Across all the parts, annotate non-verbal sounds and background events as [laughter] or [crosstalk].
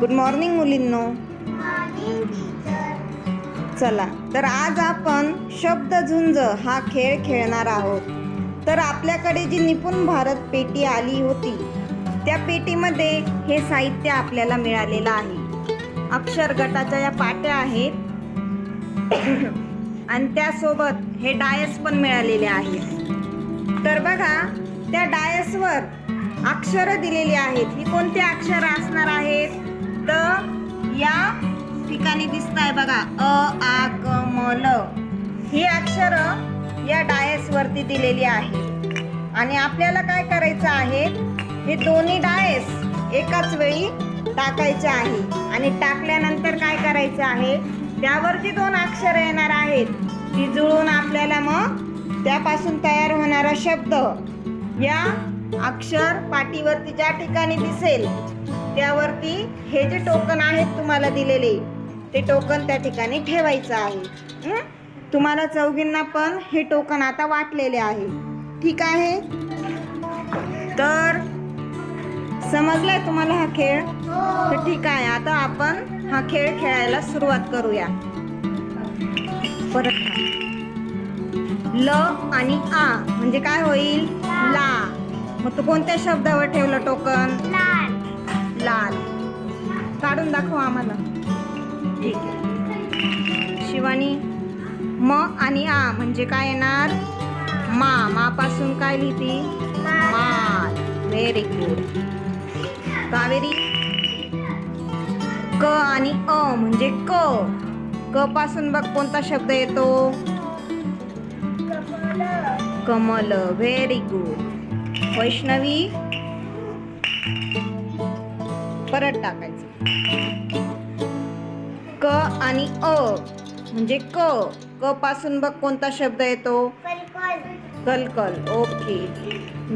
Good morning मुलींनो. चला. तर आज आपण शब्द झुंज हा खेळ खेळणार आहोत. तर आपल्याकडे जी निपुण भारत पेटी आली होती त्या पेटीमध्ये हे साहित्य आपल्याला मिळालेलं आहे. अक्षर गटाच्या या पाट्या आहेत. [coughs] आणि त्यासोबत हे डायस पण मिळालेले आहेत. तर बघा त्या डायसवर अक्षरं दिलेली आहेत. ही कोणती अक्षरं असणार आहेत? तर या ठिकाणी दिसत आहे बघा. अ आ क म ल. ही अक्षरं या डायस वरती दिलेली आहे. आणि आपल्याला काय करायचं आहे? हे दोन्ही डायस एकाच वेळी टाकायचे आहे. आणि टाकल्यानंतर काय करायचं आहे? त्यावर जी दोन अक्षरं येणार आहेत. ती जुळून आपल्याला मग त्यापासून तयार होणारा शब्द या अक्षर पाटीवरती ज्या ठिकाणी दिसेल त्यावरती हे जे टोकन आहेत तुम्हाला दिलेले ते टोकन त्या ठिकाणी ठेवायचं आहे. तुम्हाला चौघींना पण हे टोकन आता वाटलेले आहे. ठीक आहे? तर समजलाय तुम्हाला हा खेळ? तर ठीक आहे आता आपण हा खेळ खेळायला सुरुवात करूया. परत ल आणि आ म्हणजे काय होईल? ला. मग तू कोणत्या शब्दावर ठेवलं टोकन? लाल. काढून दाखव आम्हाला. ठीक आहे. शिवानी म आणि आ म्हणजे काय येणार? मा. मा पासून काय लिहिती? माल. Very good Kaveri? क आणि अ म्हणजे क. क पासून बघ कोणता शब्द येतो? कमल. Very good Vaishnavi? परत टाकायचं. क आणि अ म्हणजे क. क पासून बघ कोणता शब्द येतो? कलकल. ओके.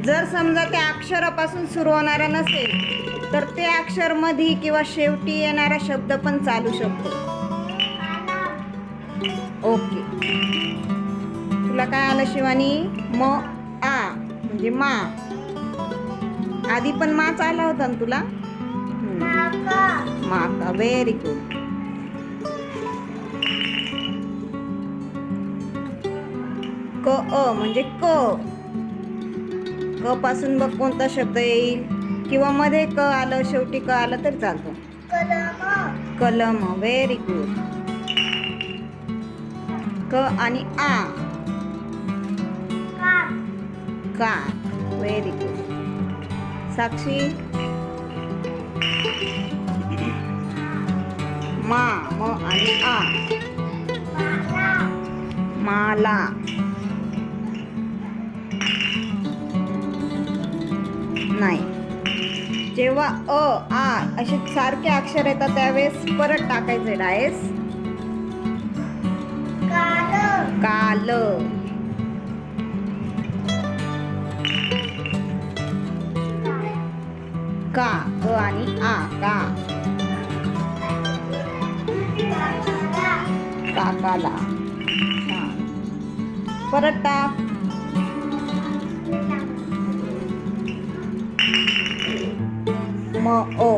जर समजा त्या अक्षरापासून सुरू होणारा नसेल तर ते अक्षर मधी किंवा शेवटी येणारा शब्द पण चालू शकतो. ओके. तुला काय आलं शिवानी? म आ म्हणजे मा. आधी पण माच आला होता ना तुला. माका व्हेरी गुड क अ म्हणजे क क पासून बघ कोणता शब्द येईल. किंवा मध्ये क आलं शेवटी क आलं तर चालतो. कलम हो, व्हेरी गुड क आणि आ. का व्हेरी गुड साक्षी? मा म आणि आ. माला. नाही. जेव्हा अ आ असे सारखे अक्षर येतात त्यावेळेस परत टाकायचे डायस काल. का क आणि आ का. काकाला. छान. परत टाक म ओ.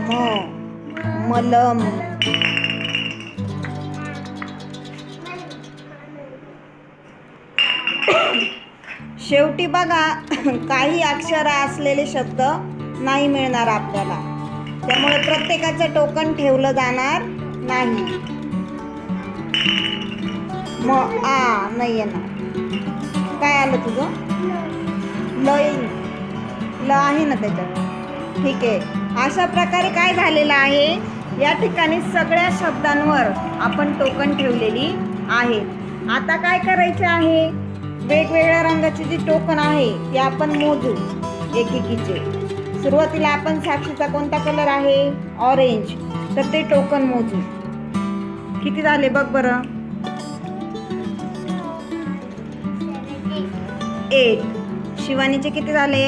म मलम. शेवटी बघा काही अक्षर असलेले शब्द नाही मिळणार आपल्याला. त्यामुळे प्रत्येकाचं टोकन ठेवलं जाणार नाही. म आ नाही येणार. काय आलं तुझं? ल ल आहे ना त्याच्यात. ठीक आहे. अशा प्रकारे काय झालेलं आहे? या ठिकाणी सगळ्या शब्दांवर आपण टोकन ठेवलेली आहे. आता काय करायचे आहे? वेगवेगळ्या रंगाची जी टोकन आहे ती आपण मोजू. एकेकीचे. सुरुवातीला आपण साक्षीचा कोणता कलर आहे? ऑरेंज तर ते टोकन मोजू. किती झाले बघ बरं? एट शिवानीचे किती झाले?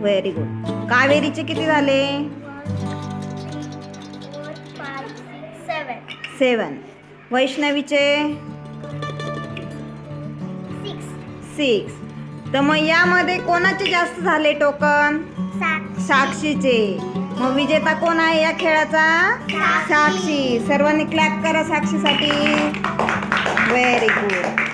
व्हेरी गुड कावेरीचे किती झाले? सेवन वैष्णवीचे? सिक्स तर मग यामध्ये कोणाचे जास्त झाले टोकन? साक्षीचे. मग विजेता कोण आहे या खेळाचा? साक्षी. सर्वांनी क्लॅप करा साक्षीसाठी. Very good